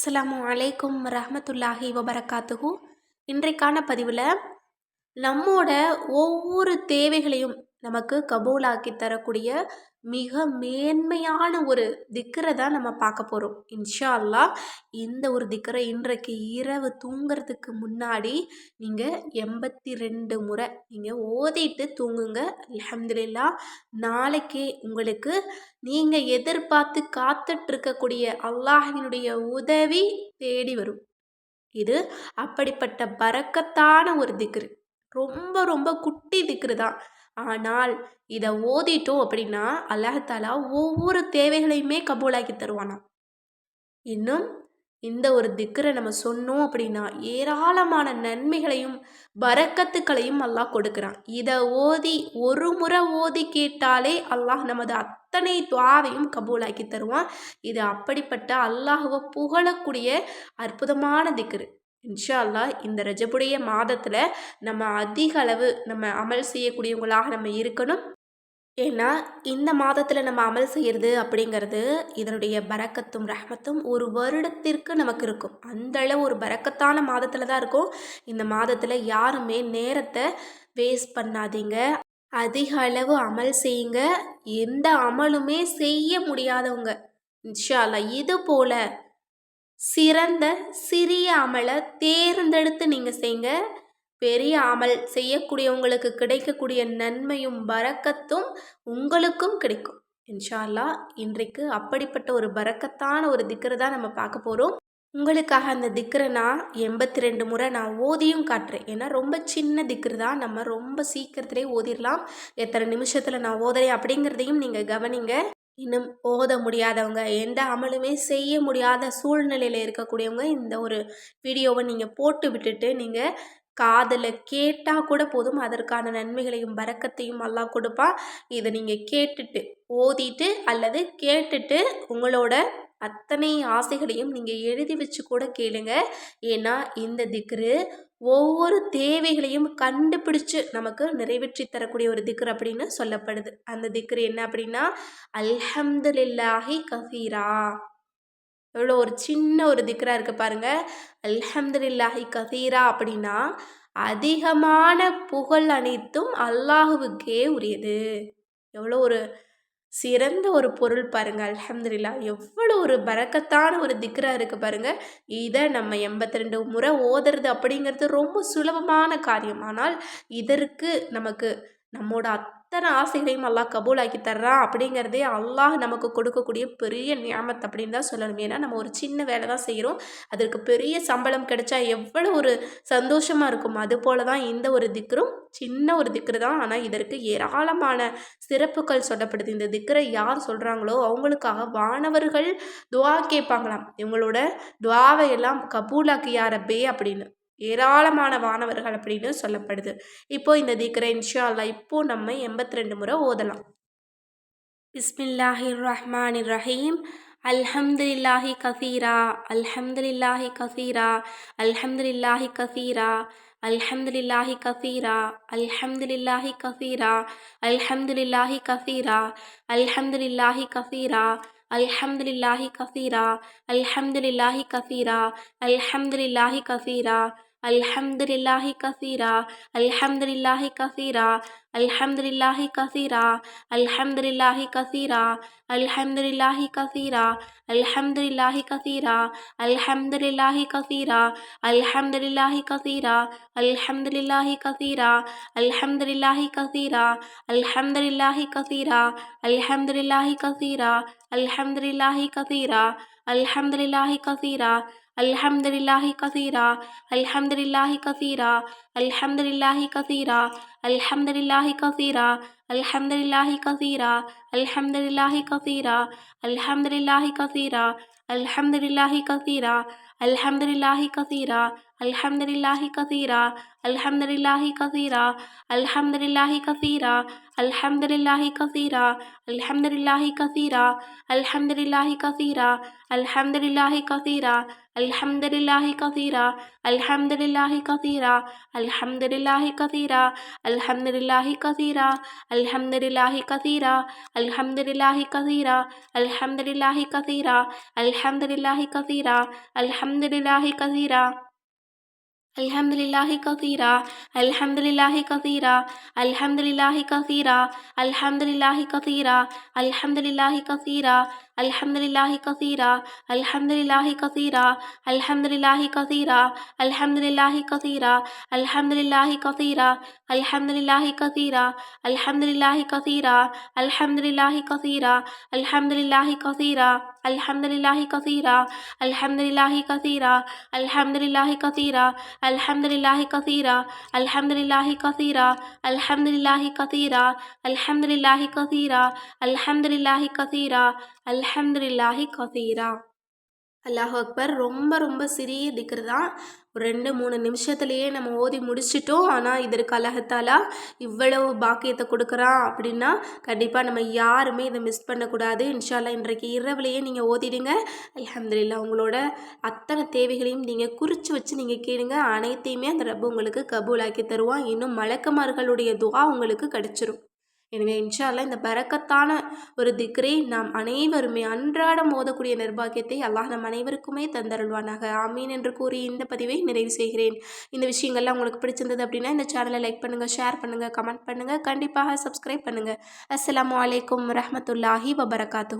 அஸ்லாம் வலைக்கும் ரஹமத்துல்லாஹி வபரகாத்துஹு. இன்றைக்கான பதிவில் நம்மோட ஒவ்வொரு தேவைகளையும் நமக்கு கபூலாக்கி தரக்கூடிய மிக மேன்மையான ஒரு திக்கரை தான் நம்ம பார்க்க போகிறோம் இன்ஷா அல்லா இந்த ஒரு திக்கரை இன்றைக்கு இரவு தூங்குறதுக்கு முன்னாடி நீங்கள் எண்பத்தி ரெண்டு முறை நீங்கள் ஓதிட்டு தூங்குங்க. அலமதுல்லா நாளைக்கே உங்களுக்கு நீங்கள் எதிர்பார்த்து காத்துட்ருக்கக்கூடிய அல்லாஹினுடைய உதவி தேடி வரும். இது அப்படிப்பட்ட பறக்கத்தான ஒரு திக்ரு ரொம்ப ரொம்ப குட்டி திக்ரு தான். ஆனால் இதை ஓதிட்டோம் அப்படின்னா அல்லாஹாலா ஒவ்வொரு தேவைகளையுமே கபூலாக்கி தருவானாம். இன்னும் இந்த ஒரு திக்கரை நம்ம சொன்னோம் அப்படின்னா ஏராளமான நன்மைகளையும் வரக்கத்துக்களையும் அல்லாஹ் கொடுக்குறான். இதை ஓதி ஒரு முறை ஓதி கேட்டாலே அல்லாஹ் நமது அத்தனை துவாவையும் கபூலாக்கி தருவான். இது அப்படிப்பட்ட அல்லாஹுவை புகழக்கூடிய அற்புதமான திக்கரு. இன்ஷா அல்லா இந்த ரஜபுடைய மாதத்தில் நம்ம அதிக அளவு நம்ம அமல் செய்யக்கூடியவங்களாக நம்ம இருக்கணும். ஏன்னா இந்த மாதத்தில் நம்ம அமல் செய்கிறது அப்படிங்கிறது இதனுடைய பறக்கத்தும் ரஹமத்தும் ஒரு வருடத்திற்கு நமக்கு இருக்கும். அந்த அளவு ஒரு பறக்கத்தான மாதத்தில் தான் இருக்கும். இந்த மாதத்தில் யாருமே நேரத்தை வேஸ்ட் பண்ணாதீங்க. அதிக அளவு அமல் செய்யுங்க. எந்த அமலுமே செய்ய முடியாதவங்க. இன்ஷால்லா இது போல் சிறந்த சிறிய அமலை தேர்ந்தெடுத்து நீங்கள் செய்யுங்க பெரிய அமல் செய்யக்கூடியவங்களுக்கு கிடைக்கக்கூடிய நன்மையும் பறக்கத்தும் உங்களுக்கும் கிடைக்கும். இன்ஷால்லா இன்றைக்கு அப்படிப்பட்ட ஒரு பறக்கத்தான ஒரு திக்கரை தான் நம்ம பார்க்க போகிறோம் உங்களுக்காக அந்த திக்கரை நான் எண்பத்தி ரெண்டு முறை நான் ஓதியும் காட்டுறேன். ஏன்னா ரொம்ப சின்ன திக்கர் தான். நம்ம ரொம்ப சீக்கிரத்திலே ஓதிடலாம் எத்தனை நிமிஷத்தில் நான் ஓதுறேன் அப்படிங்கிறதையும் நீங்கள் கவனிங்க. இன்னும் ஓத முடியாதவங்க எந்த அமலுமே செய்ய முடியாத சூழ்நிலையில் இருக்கக்கூடியவங்க இந்த ஒரு வீடியோவை நீங்கள் போட்டு விட்டுட்டு நீங்கள் காதில் கேட்டால் கூட போதும் அதற்கான நன்மைகளையும் வரக்கத்தையும் எல்லாம் கொடுப்பான் இதை நீங்கள் கேட்டுட்டு ஓதிட்டு அல்லது கேட்டுட்டு உங்களோட அத்தனை ஆசைகளையும் நீங்கள் எழுதி வச்சு கூட கேளுங்க. ஏன்னா இந்த திக்ரு ஒவ்வொரு தேவைகளையும் கண்டுபிடிச்சு நமக்கு நிறைவேற்றி தரக்கூடிய ஒரு திக்ரு அப்படின்னு சொல்லப்படுது. அந்த திக்ரு என்ன அப்படின்னா அல்ஹம்துலில்லாஹி கஃபீரா. எவ்வளோ ஒரு சின்ன ஒரு திக்ரா இருக்குது பாருங்கள் அல்ஹம்துலில்லாஹி கசீரா அப்படின்னா அதிகமான புகழ் அனைத்தும் அல்லாஹுவுக்கே உரியது. எவ்வளோ ஒரு சிறந்த ஒரு பொருள் பாருங்கள் அலமதுல்லா எவ்வளோ ஒரு பறக்கத்தான ஒரு திக்ரா இருக்குது பாருங்கள் இதை நம்ம எண்பத்தி ரெண்டு முறை ஓதுறது அப்படிங்கிறது ரொம்ப சுலபமான காரியம். ஆனால் இதற்கு நமக்கு நம்மோட அத்தனை ஆசைகளையும் அல்லாஹ் கபூலாக்கி தர்றான் அப்படிங்கிறதே அல்லாஹ் நமக்கு கொடுக்கக்கூடிய பெரிய நியாமத் அப்படின்னு தான் சொல்லணும். ஏன்னா நம்ம ஒரு சின்ன வேலை தான் செய்கிறோம் அதற்கு பெரிய சம்பளம் கிடைச்சா எவ்வளோ ஒரு சந்தோஷமாக இருக்கும். அது போல தான் இந்த ஒரு திக்ரும் சின்ன ஒரு திக்ரு தான். ஆனால் இதற்கு ஏராளமான சிறப்புகள் சொல்லப்படுது. இந்த திக்ரை யார் சொல்கிறாங்களோ அவங்களுக்காக வானவர்கள் துவா கேட்பாங்களாம். இவங்களோட துவாவை எல்லாம் கபூலாக்கு யாரப்பே அப்படின்னு. ஏராளமான வானவர்கள் அப்படின்னு சொல்லப்படுது இப்போ இந்த தீக்கரை இன்ஷா அல்லா இப்போ நம்ம எண்பத்தி ரெண்டு முறை ஓதலாம் பிஸ்மில்லாஹிர் ரஹ்மான் ரஹீம் அல்ஹம்துலில்லாஹி கசீரா அல்ஹம்துலில்லாஹி கசீரா அல்ஹம்துலில்லாஹி கசீரா அல்ஹம்துலில்லாஹி கசீரா அல்ஹம்துலில்லாஹி கசீரா அல்ஹம்துலில்லாஹி கசீரா அல்ஹம்துலில்லாஹி கசீரா அல்ஹம்துலில்லாஹி கசீரா அல்ஹம்துலில்லாஹி கசீரா அல்ஹம்துலில்லாஹி கசீரா الحمد لله كثيرا الحمد لله كثيرا الحمد لله كثيرا الحمد لله كثيرا الحمد لله كثيرا الحمد لله كثيرا الحمد لله كثيرا الحمد لله كثيرا الحمد لله كثيرا الحمد لله كثيرا الحمد لله كثيرا الحمد لله كثيرا الحمد لله كثيرا الحمد لله كثيرا الحمد لله كثيرا الحمد لله كثيرا الحمد لله كثيرا الحمد لله كثيرا الحمد لله كثيرا الحمد لله كثيرا الحمد لله كثيرا الحمد لله كثيرا الحمد لله كثيرا الحمد لله كثيرا الحمد لله كثيرا الحمد لله كثيرا الحمد لله كثيرا الحمد لله كثيرا الحمد لله كثيرا الحمد لله كثيرا الحمد لله كثيرا الحمد لله كثيرا الحمد لله كثيرا الحمد لله كثيرا الحمد لله كثيرا الحمد لله كثيرا الحمد لله كثيرا الحمد لله كثيرا الحمد لله كثيرا. الحمد لله كثيرا الحمد لله كثيرا الحمد لله كثيرا الحمد لله كثيرا الحمد لله كثيرا الحمد لله كثيرا الحمد لله كثيرا الحمد لله كثيرا الحمد لله كثيرا الحمد لله كثيرا الحمد لله كثيرا الحمد لله كثيرا الحمد لله كثيرا الحمد لله كثيرا الحمد لله كثيرا الحمد لله كثيرا الحمد لله كثيرا الحمد لله كثيرا الحمد لله كثيرا الحمد لله كثيرا الحمد لله كثيرا الحمد لله كثيرا الحمد لله كثيرا அல்லாஹ் அக்பர் ரொம்ப ரொம்ப சிறிய திக்ரு தான் ஒரு ரெண்டு மூணு நிமிஷத்துலேயே நம்ம ஓதி முடிச்சிட்டோம். ஆனால் இதற்கு அல்லாஹத்தாலா இவ்வளவு பாக்கியத்தை கொடுக்குறான் அப்படின்னா கண்டிப்பாக நம்ம யாருமே இதை மிஸ் பண்ணக்கூடாது. இன்ஷால்லா இன்றைக்கு இரவுலையே நீங்கள் ஓதிடுங்க. அலமதுல்லா உங்களோட அத்தனை தேவைகளையும் நீங்கள் குறித்து வச்சு நீங்கள் கேளுங்க. அனைத்தையுமே அந்த ரப்பு உங்களுக்கு கபூலாக்கி தருவான். இன்னும் மலக்கமார்களுடைய துவா உங்களுக்கு கிடச்சிரும். எனவே இன்ஷால்லா இந்த பறக்கத்தான ஒரு திக்ரை நாம் அனைவருமே அன்றாடம் மோதக்கூடிய நிர்பாகியத்தை அல்லாஹ் நம் அனைவருக்குமே தந்தருள்வானாக. ஆமீன் என்று கூறி இந்த பதிவை நிறைவு செய்கிறேன். இந்த விஷயங்கள்லாம் உங்களுக்கு பிடிச்சிருந்தது அப்படின்னா இந்த சேனலை லைக் பண்ணுங்கள் ஷேர் பண்ணுங்கள் கமெண்ட் பண்ணுங்கள் கண்டிப்பாக சப்ஸ்கிரைப் பண்ணுங்கள் அஸ்லாம் வலைக்கம் வரமத்துல்லாஹி வபரகாத்து